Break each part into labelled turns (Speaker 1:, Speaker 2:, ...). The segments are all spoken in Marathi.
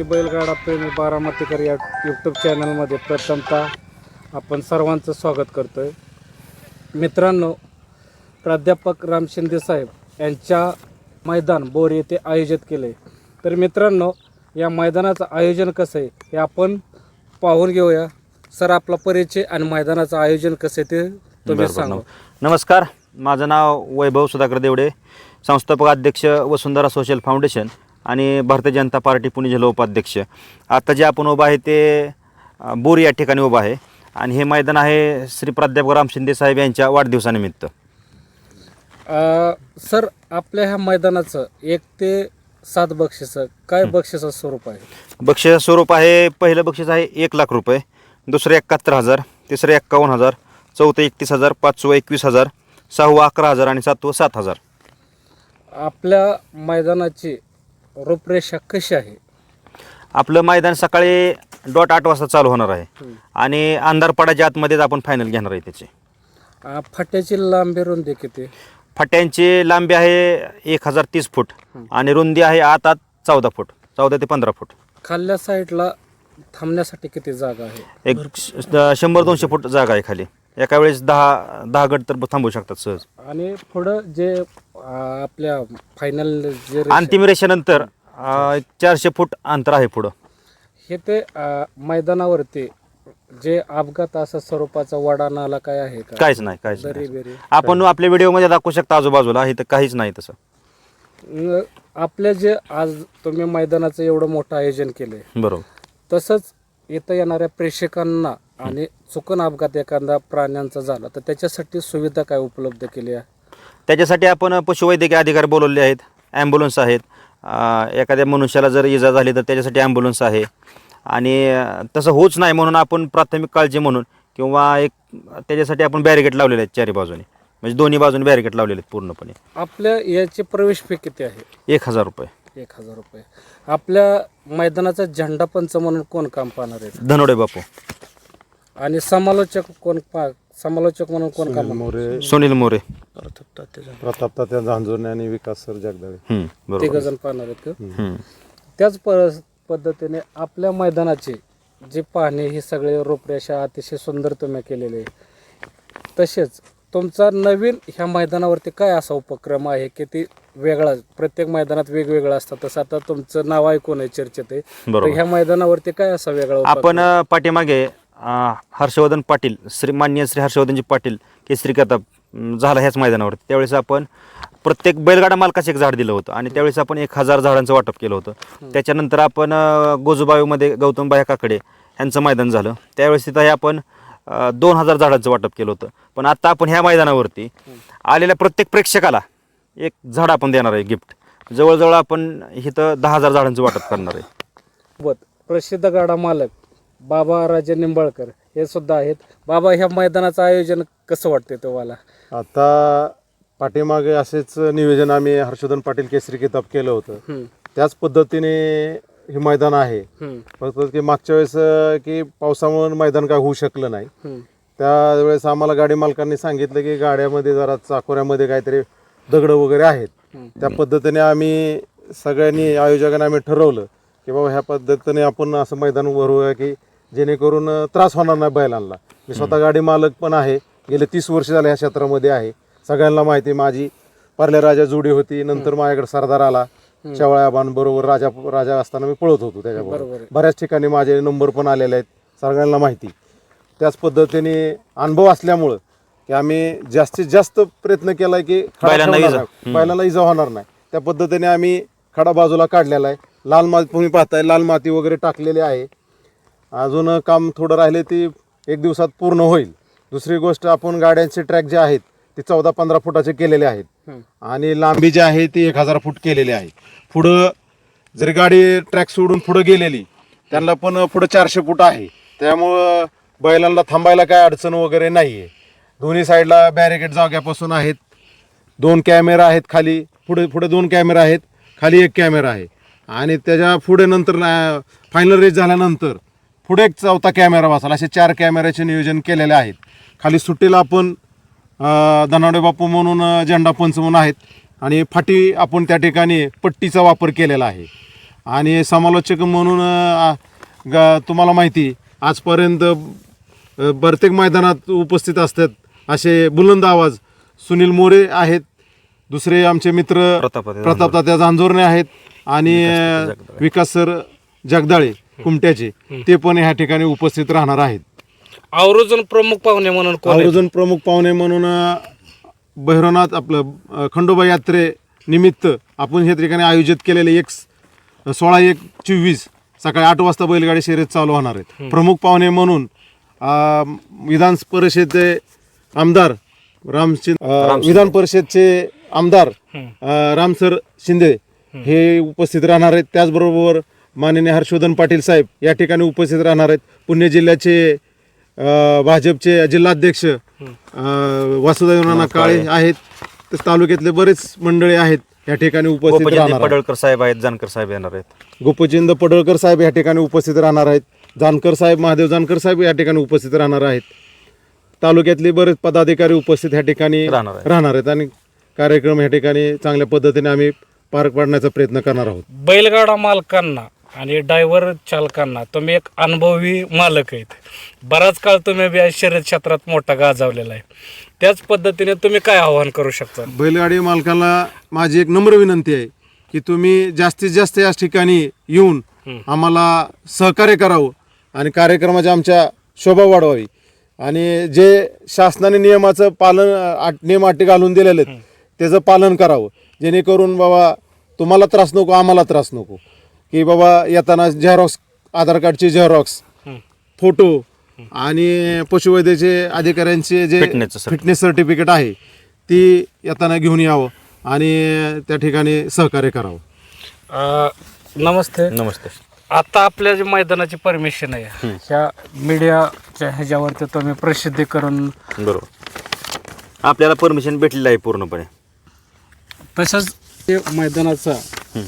Speaker 1: मी बैलगाडा प्रेमी बारामतीकर या यूट्यूब चॅनलमध्ये प्रथमतः आपण सर्वांचं स्वागत करतोय. मित्रांनो प्राध्यापक राम शिंदे साहेब यांच्या मैदान बोर येथे आयोजित केले. तर मित्रांनो या मैदानाचं आयोजन कसं आहे हे आपण पाहून घेऊया. सर आपला परिचय आणि मैदानाचं आयोजन कसं आहे ते तुम्ही. सांगा.
Speaker 2: नमस्कार. माझं नाव वैभव सुधाकर देवडे संस्थापक अध्यक्ष वसुंधरा सोशल फाउंडेशन. आणि भारतीय जनता पार्टी पुणे जिल्हा उपाध्यक्ष. आता जे आपण उभं आहे ते बोर या ठिकाणी उभं आहे. आणि हे मैदान आहे श्री प्राध्यापक राम शिंदे साहेब यांच्या वाढदिवसानिमित्त.
Speaker 1: सर आपल्या ह्या मैदानाचं एक ते सात बक्षिसं काय बक्षिसं स्वरूप आहे?
Speaker 2: बक्षीस स्वरूप आहे पहिलं बक्षीस आहे एक लाख रुपये दुसरं एकाहत्तर हजार तिसरं एक्कावन्न हजार चौथं एकतीस हजार पाचवं एकवीस हजार सहावं अकरा हजार आणि सातवं सात हजार.
Speaker 1: आपल्या मैदानाची रूपरेषा कशी आहे?
Speaker 2: आपलं मैदान सकाळी डॉट आठ वाजता चालू होणार आहे. आणि अंधार पडायच्या आतमध्येच आपण फायनल घेणार आहे त्याची.
Speaker 1: अ, फाट्याची लांबी रुंदी किती?
Speaker 2: फट्यांची लांबी आहे एक हजार तीस फूट. आणि रुंदी आहे आत आत चौदा फूट चौदा ते पंधरा फूट.
Speaker 1: खाल्ल्या साईडला थांबण्यासाठी किती जागा आहे?
Speaker 2: एक श- शंभर दोनशे फूट जागा आहे खाली. एका वेळेस दहा दहा गट तर थांबू शकतात सहज.
Speaker 1: आणि पुढं जे अ, आपल्या फायनल जे रेषा-
Speaker 2: अंतिम रेषेनंतर अं, एक चारशे फूट अंतर आहे पुढं.
Speaker 1: हे ते अ, मैदानावरती जे अपघात असं स्वरूपाचा वडा नाला काय आहे का?
Speaker 2: काहीच नाही काहीच
Speaker 1: दरी
Speaker 2: नाही
Speaker 1: बिरी.
Speaker 2: आपण आपल्या व्हिडिओमध्ये दाखवू शकता आजूबाजूला इथं काहीच नाही तसं.
Speaker 1: न- आपल्या जे आज तुम्ही मैदानाचं एवढं मोठं आयोजन केलंय
Speaker 2: बरोबर.
Speaker 1: तसंच इथं येणाऱ्या प्रेक्षकांना आणि चुकून अपघात एखादा प्राण्यांचा झाला तर त्याच्यासाठी सुविधा काय उपलब्ध केली आहे?
Speaker 2: त्याच्यासाठी आपण पशुवैद्यकीय अधिकारी बोलवले आहेत ॲम्ब्युलन्स आहेत. एखाद्या मनुष्याला जर इजा झाली तर त्याच्यासाठी ॲम्ब्युलन्स आहे. आणि तसं होच नाही म्हणून आपण प्राथमिक काळजी म्हणून किंवा एक त्याच्यासाठी आपण बॅरिकेड लावलेले आहेत चारी बाजूने. म्हणजे दोन्ही बाजूने बॅरिकेड लावलेले आहेत पूर्णपणे.
Speaker 1: आपल्या याची प्रवेश फी किती आहे?
Speaker 2: एक हजार रुपये.
Speaker 1: एक हजार रुपये. आपल्या मैदानाचा झेंडा पंच म्हणून कोण काम पाहणार आहे?
Speaker 2: धनोडे बापू.
Speaker 1: आणि समालोचक कोण पा समालोचक म्हणून कोण काम?
Speaker 3: मोरे.
Speaker 2: सुनील मोरे.
Speaker 3: प्रताप तात्या झांजुर्णे आणि विकास सर जगदाळे.
Speaker 2: हम्म,
Speaker 1: तिघ
Speaker 2: बरोबर
Speaker 1: जण पाहणार आहेत का?
Speaker 2: हम्म.
Speaker 1: त्याच प- पद्धतीने आपल्या मैदानाची जी पाहणी ही सगळे रूपरेषा अतिशय सुंदर तुम्ही केलेली आहे तसेच तुमचा नवीन ह्या मैदानावरती काय असा उपक्रम आहे की ती वेगळा प्रत्येक मैदानात वेगवेगळं असतं तसं आता तुमचं नाव ऐकून आहे चर्चेत आहे. तर
Speaker 2: बरोबर.
Speaker 1: ह्या मैदानावरती काय असा वेगळा उपक्रम?
Speaker 2: आपण अ, पाठीमागे हर्षवर्धन पाटील श्री मान्य श्री हर्षवर्धनजी पाटील केसरी अम, झाला ह्याच मैदानावरती. त्यावेळेस आपण प्रत्येक बैलगाडा मालकाचं एक झाड दिलं होतं आणि त्यावेळेस आपण एक हजार झाडांचं वाटप केलं होतं. त्याच्यानंतर आपण गोजूबाईमध्ये गौतमबाई काकडे यांचं मैदान झालं. त्यावेळेस तिथं हे आपण दोन हजार झाडांचं वाटप केलं होतं. पण आता आपण ह्या मैदानावरती आलेल्या प्रत्येक प्रेक्षकाला एक झाड आपण देणार आहे गिफ्ट. जवळजवळ आपण इथं दहा हजार झाडांचं वाटप करणार आहे.
Speaker 1: प्रसिद्ध गाडा मालक बाबा राजे निंबाळकर हे सुद्धा आहेत. बाबा ह्या मैदानाचं आयोजन कसं वाटतंय तुम्हाला?
Speaker 3: आता पाठीमागे असेच नियोजन आम्ही हर्षवर्धन पाटील केसरी किताब केलं होतं. त्याच पद्धतीने हे मैदान आहे. फक्त की मागच्या वेळेस की पावसामुळे मैदान काय होऊ शकलं नाही. त्यावेळेस आम्हाला गाडी मालकांनी सांगितलं की गाड्यामध्ये जरा चाकोऱ्यामध्ये काहीतरी दगडं वगैरे आहेत. त्या पद्धतीने आम्ही सगळ्यांनी आयोजकांनी आम्ही ठरवलं की बाबा ह्या पद्धतीने आपण असं मैदान भरूया की जेणेकरून त्रास होणार नाही बैलांना. मी स्वतः गाडी मालक पण आहे. गेले तीस वर्ष झाले ह्या क्षेत्रामध्ये आहे. सगळ्यांना माहिती माझी परल्या राजा जोडी होती नंतर माझ्याकडे सरदार आला. शेवळ्या बरोबर राजा राजा असताना मी पळत होतो
Speaker 1: बरोबर
Speaker 3: त्याच्याबरोबर. बऱ्याच ठिकाणी माझे नंबर पण आलेले आहेत सगळ्यांना माहिती त्याच पद्धतीने अनुभव असल्यामुळं की आम्ही जास्तीत जास्त प्रयत्न केला की.
Speaker 2: बैलांना इजा.
Speaker 3: होणार नाही. त्या पद्धतीने आम्ही खडा बाजूला काढलेला आहे. लाल माती तुम्ही पाहताय लाल माती वगैरे टाकलेली आहे. अजून काम थोडं राहिले ती एक दिवसात पूर्ण होईल. दुसरी गोष्ट आपण गाड्यांचे ट्रॅक जे आहेत ते चौदा पंधरा फुटाचे केलेले आहेत. आणि लांबी जी आहे ती एक हजार फूट केलेली आहे. पुढं जर गाडी ट्रॅक सोडून पुढं गेलेली त्यांना पण पुढं चारशे फूट आहे. त्यामुळं बैलांना थांबायला काय अडचण वगैरे नाही आहे दोन्ही साईडला बॅरिकेड जाग्यापासून आहेत. दोन कॅमेरा आहेत खाली. पुढे पुढे दोन कॅमेरा आहेत. खाली एक कॅमेरा आहे. आणि त्याच्या पुढे नंतर फायनल रेस झाल्यानंतर पुढे एक चौथा कॅमेरा बसाल असे चार कॅमेऱ्याचे नियोजन केलेले आहेत. खाली सुट्टीला आपण अं, धनावडे बापू म्हणून झेंडा पंच म्हणून आहेत. आणि फाटी आपण त्या ठिकाणी पट्टीचा वापर केलेला आहे. आणि समालोचक म्हणून ग- तुम्हाला माहिती आजपर्यंत प्रत्येक मैदानात उपस्थित असतात असे बुलंद आवाज सुनील मोरे आहेत. दुसरे आमचे मित्र प्रताप तात्या जांजोरणे आहेत. आणि
Speaker 2: विकास सर जगदाळे.
Speaker 3: कुमट्याचे ते पण ह्या ठिकाणी उपस्थित राहणार आहेत.
Speaker 1: आवर्जून प्रमुख पाहुणे म्हणून कोण आहेत?
Speaker 3: आवर्जून प्रमुख पाहुणे म्हणून अ, भैरवनाथ आपलं अ, खंडोबा यात्रे निमित्त आपण हे ठिकाणी आयोजित केलेले एक स- सोळा एक चोवीस सकाळी आठ वाजता बैलगाडी शर्यत चालू होणार आहेत प्रमुख पाहुणे म्हणून अ, विधान परिषदेचे आमदार रामचिं विधान परिषदचे आमदार अ, रामसर शिंदे हे उपस्थित राहणार आहेत. त्याचबरोबर माननीय हर्षवर्धन पाटील साहेब या ठिकाणी उपस्थित राहणार आहेत. पुणे जिल्ह्याचे भाजपचे जिल्हाध्यक्ष वासुदेव नाना काळे आहेत. तसेच तालुक्यातले बरेच मंडळी आहेत. या ठिकाणी उपस्थित
Speaker 2: गोपचंद
Speaker 3: राहणार आहेत.
Speaker 2: पडळकर साहेब आहेत जानकर साहेब येणार आहेत.
Speaker 3: गोपचिंद पडळकर साहेब या ठिकाणी उपस्थित राहणार आहेत. जानकर साहेब महादेव जानकर साहेब या ठिकाणी उपस्थित राहणार आहेत. तालुक्यातले बरेच पदाधिकारी उपस्थित या ठिकाणी
Speaker 2: राहणार आहेत.
Speaker 3: राहणार आहेत आणि कार्यक्रम या ठिकाणी चांगल्या पद्धतीने आम्ही पार पाडण्याचा प्रयत्न करणार आहोत.
Speaker 1: बैलगाडा मालकांना आणि ड्रायव्हर चालकांना तुम्ही एक अनुभवी मालक आहेत. बराच काळ तुम्ही बी शर्यत क्षेत्रात मोठा गाजवलेला आहे. त्याच पद्धतीने तुम्ही काय आव्हान करू शकता?
Speaker 3: बैलगाडी मालकाला माझी एक नम्र विनंती आहे की तुम्ही जास्तीत जास्त या ठिकाणी येऊन आम्हाला सहकार्य करावं आणि कार्यक्रमाच्या आमच्या शोभा वाढवावी. आणि जे शासनाने नियमाचं पालन आट- नियम अटी घालून दिलेले आहेत त्याचं पालन करावं. जेणेकरून बाबा तुम्हाला त्रास नको आम्हाला त्रास नको. की बाबा येताना झेरॉक्स आधार कार्डचे झेरॉक्स फोटो आणि पशुवैद्याचे अधिकाऱ्यांचे जे
Speaker 2: Fitness certificate.
Speaker 3: फिटनेस सर्टिफिकेट आहे ती येताना घेऊन यावं आणि त्या ठिकाणी सहकार्य करावं.
Speaker 1: अं, नमस्ते.
Speaker 2: नमस्ते.
Speaker 1: आता आपल्या जे मैदानाची परमिशन आहे ह्या मीडियाच्या ह्याच्यावरती तुम्ही प्रसिद्धी करून
Speaker 2: बरोबर. आपल्याला परमिशन भेटलेलं आहे पूर्णपणे.
Speaker 1: तसंच ते मैदानाचा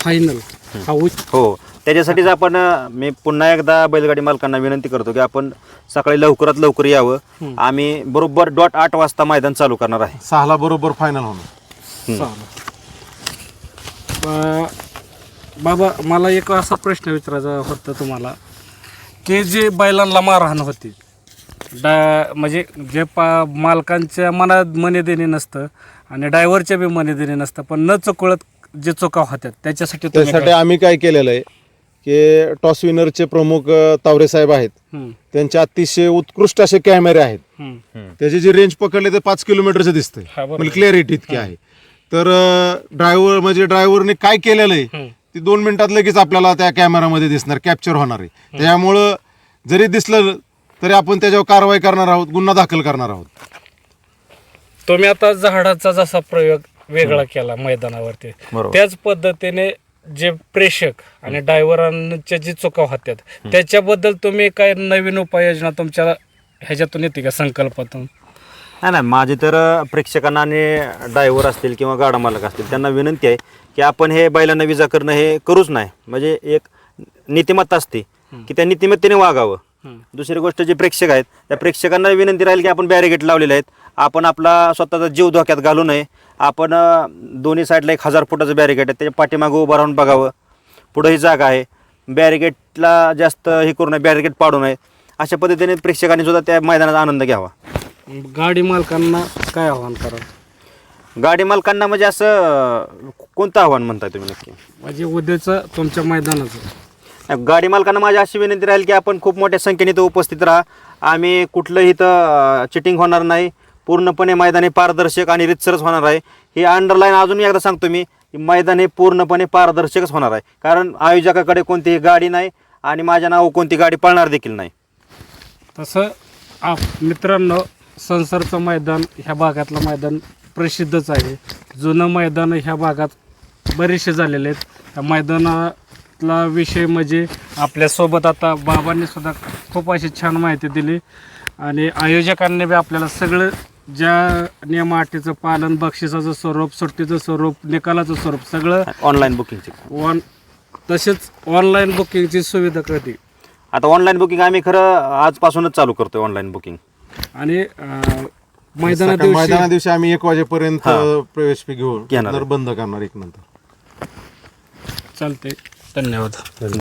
Speaker 1: फायनल हा उच्च
Speaker 2: हो. त्याच्यासाठीच आपण मी पुन्हा एकदा बैलगाडी मालकांना विनंती करतो की आपण सकाळी लवकरात लवकर यावं. आम्ही बरोबर डॉट आठ वाजता मैदान चालू करणार आहे.
Speaker 3: सहाला बरोबर फायनल होणार.
Speaker 1: बाबा मला एक असा प्रश्न विचारायचा होता तुम्हाला. की जे बैलांना मारहाण होती डा म्हणजे जे पा मालकांच्या मनात मने देणे नसतं आणि ड्रायव्हरच्या बी मने देणे नसतं पण न चुकळत जे चुका होत्यात त्याच्यासाठी तुम्ही
Speaker 3: त्यासाठी आम्ही काय केलेलं आहे की टॉस विनरचे प्रमुख अ, तावरे साहेब आहेत.
Speaker 1: हम्म,
Speaker 3: त्यांचे अतिशय उत्कृष्ट असे कॅमेरे आहेत.
Speaker 1: हम्म.
Speaker 3: त्याची जी रेंज पकडली ते पाच किलोमीटरचं दिसतंय
Speaker 1: हा, बरोबर.
Speaker 3: म्हणजे क्लॅरिटी इतकी आहे. तर ड्रायव्हर म्हणजे ड्रायव्हरने काय केलेलं आहे. ती दोन मिनिटात लगेच आपल्याला त्या कॅमेरामध्ये दिसणार कॅप्चर होणार आहे. त्यामुळं जरी दिसलं तरी आपण त्याच्यावर कारवाई करणार आहोत गुन्हा दाखल करणार आहोत.
Speaker 1: तुम्ही आता झाडाचा जसा प्रयोग वेगळा केला मैदानावरती.
Speaker 2: बरोबर.
Speaker 1: त्याच पद्धतीने जे प्रेक्षक आणि ड्रायव्हरांच्या जी चुका होत्यात त्याच्याबद्दल तुम्ही काय नवीन उपाययोजना तुमच्या ह्याच्यातून येते का संकल्पातून?
Speaker 2: नाही नाही माझी तर अं, प्रेक्षकांना आणि ड्रायव्हर असतील किंवा गाडा मालक असतील त्यांना विनंती आहे की आपण हे बैलांना विजा करणं हे करूच नाही. म्हणजे एक नीतिमत्ता असते की त्या नीतिमत्तेने वागावं. दुसरी गोष्ट जे प्रेक्षक आहेत त्या प्रेक्षकांना विनंती राहील की आपण बॅरिगेट लावलेले आहेत. आपण आपला स्वतःचा जीव धोक्यात घालू नये. आपण दोन्ही साईडला एक हजार फुटाचं बॅरिगेट आहे. त्याच्या पाठीमागं उभं राहून बघावं. पुढं ही जागा आहे. बॅरिगेटला जास्त हे करू नये. बॅरिगेट पाडू नये. अशा पद्धतीने प्रेक्षकांनी सुद्धा त्या मैदानाचा आनंद घ्यावा.
Speaker 1: गाडी मालकांना काय आव्हान करा
Speaker 2: गाडी मालकांना म्हणजे असं कोणतं आव्हान म्हणताय तुम्ही नक्की?
Speaker 1: म्हणजे उद्याचं तुमच्या मैदानाचं.
Speaker 2: गाडी मालकांना माझी अशी विनंती राहील की आपण खूप मोठ्या संख्येने इथं उपस्थित राहा. आम्ही कुठलंही इथं चिटिंग होणार नाही. पूर्णपणे मैदान हे पारदर्शक आणि रितसरच होणार आहे. हे अंडरलाईन अजून एकदा सांगतो मी मैदान हे पूर्णपणे पारदर्शकच होणार आहे. कारण आयोजकाकडे कोणतीही गाडी नाही आणि माझ्या नाव कोणती गाडी पळणार देखील नाही.
Speaker 1: तसं आप मित्रांनो संसारचं मैदान ह्या भागातलं मैदान प्रसिद्धच आहे. जुनं मैदान ह्या भागात बरेचसे झालेले आहेत. त्या मैदानातला विषय म्हणजे आपल्यासोबत आता बाबांनी सुद्धा खूप अशी छान माहिती दिली. आणि आयोजकांनी बी आपल्याला सगळं ज्या नियम अटीचं पालन बक्षिसाचं स्वरूप सुट्टीचं स्वरूप निकालाचं स्वरूप सगळं
Speaker 2: ऑनलाईन बुकिंगची
Speaker 1: ऑन तसेच ऑनलाईन बुकिंगची सुविधा कधी?
Speaker 2: आता ऑनलाईन बुकिंग आम्ही खरं आजपासूनच चालू करतोय ऑनलाईन बुकिंग
Speaker 1: आणि अं, मैदाना
Speaker 3: सकाळी-
Speaker 1: दिवशी
Speaker 3: मैदाना दिवशी आम्ही एक वाजेपर्यंत. प्रवेश घेऊन
Speaker 2: घेणार
Speaker 3: नंतर बंद करणार एक नंतर.
Speaker 1: चालते धन्यवाद.